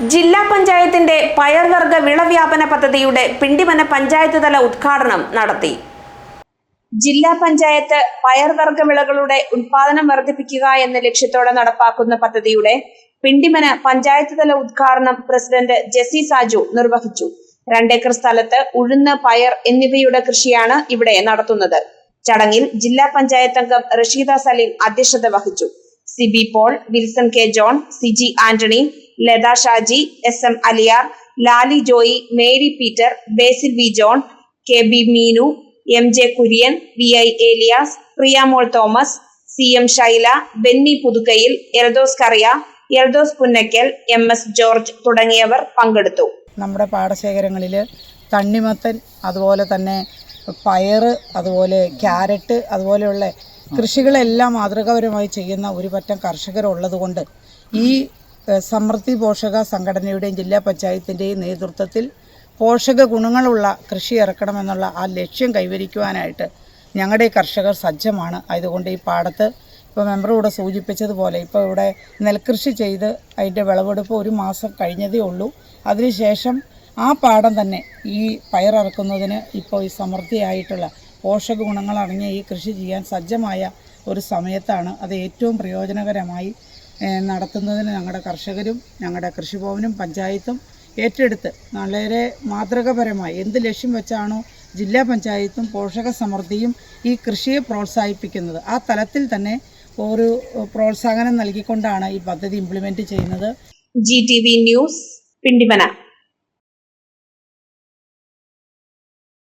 ജില്ലാ പഞ്ചായത്തിന്റെ പയർവർഗ വിളവ്യാപന പദ്ധതിയുടെ പിണ്ടിമന പഞ്ചായത്ത് തല ഉദ്ഘാടനം നടത്തി. ജില്ലാ പഞ്ചായത്ത് പയർവർഗ വിളകളുടെ ഉത്പാദനം വർദ്ധിപ്പിക്കുക എന്ന ലക്ഷ്യത്തോടെ നടപ്പാക്കുന്ന പദ്ധതിയുടെ പിണ്ടിമന പഞ്ചായത്ത് തല ഉദ്ഘാടനം പ്രസിഡന്റ് ജെസി സാജു നിർവഹിച്ചു. രണ്ടേക്കർ സ്ഥലത്ത് ഉഴുന്ന് പയർ എന്നിവയുടെ കൃഷിയാണ് ഇവിടെ നടത്തുന്നത്. ചടങ്ങിൽ ജില്ലാ പഞ്ചായത്ത് അംഗം റഷീദ സലീം അധ്യക്ഷത വഹിച്ചു. Sibi Paul Wilson K John Siji Antony Latha Shaji S M Aliyar Lali Joy Mary Peter Basil V John K B Meenu M J Kurian V I Eliyas Priyamol Thomas C M Shaila Benny Puthukkayil Eldhose Kariya Eldhose Punnakkal M S George തുടങ്ങിയവർ പങ്കെടുത്തു. നമ്മുടെ പാടശേഖരങ്ങളിൽ തണ്ണിമത്തൻ അതുപോലെ തന്നെ പയർ അതുപോലെ carrot അതുപോലെയുള്ള കൃഷികളെല്ലാം മാതൃകാപരമായി ചെയ്യുന്ന ഒരു പറ്റം കർഷകരുള്ളതുകൊണ്ട് ഈ സമൃദ്ധി പോഷക സംഘടനയുടെയും ജില്ലാ പഞ്ചായത്തിന്റെയും നേതൃത്വത്തിൽ പോഷക ഗുണങ്ങളുള്ള കൃഷി ഇറക്കണമെന്നുള്ള ആ ലക്ഷ്യം കൈവരിക്കുവാനായിട്ട് ഞങ്ങളുടെ കർഷകർ സജ്ജമാണ്. അതുകൊണ്ട് ഈ പാടത്ത് ഇപ്പോൾ മെമ്പർ ഇവിടെ സൂചിപ്പിച്ചതുപോലെ ഇപ്പോൾ ഇവിടെ നെൽകൃഷി ചെയ്ത് അതിന്റെ വിളവെടുപ്പ് ഒരു മാസം കഴിഞ്ഞതേ ഉള്ളൂ. അതിനുശേഷം ആ പാടം തന്നെ ഈ പയറിറക്കുന്നതിന് ഇപ്പോൾ ഈ സമൃദ്ധിയായിട്ടുള്ള പോഷക ഗുണങ്ങളടങ്ങിയ ഈ കൃഷി ചെയ്യാൻ സജ്ജമായ ഒരു സമയത്താണ് അത് ഏറ്റവും പ്രയോജനകരമായി നടത്തുന്നതിന് ഞങ്ങളുടെ കർഷകരും ഞങ്ങളുടെ കൃഷിഭവനും പഞ്ചായത്തും ഏറ്റെടുത്ത് വളരെ മാതൃകപരമായി എന്ത് ലക്ഷ്യം വെച്ചാണോ ജില്ലാ പഞ്ചായത്തും പോഷക സമൃദ്ധിയും ഈ കൃഷിയെ പ്രോത്സാഹിപ്പിക്കുന്നത്. ആ തലത്തിൽ തന്നെ ഒരു പ്രോത്സാഹനം നൽകിക്കൊണ്ടാണ് ഈ പദ്ധതി ഇംപ്ലിമെന്റ് ചെയ്യുന്നത്. G T V news Pindimana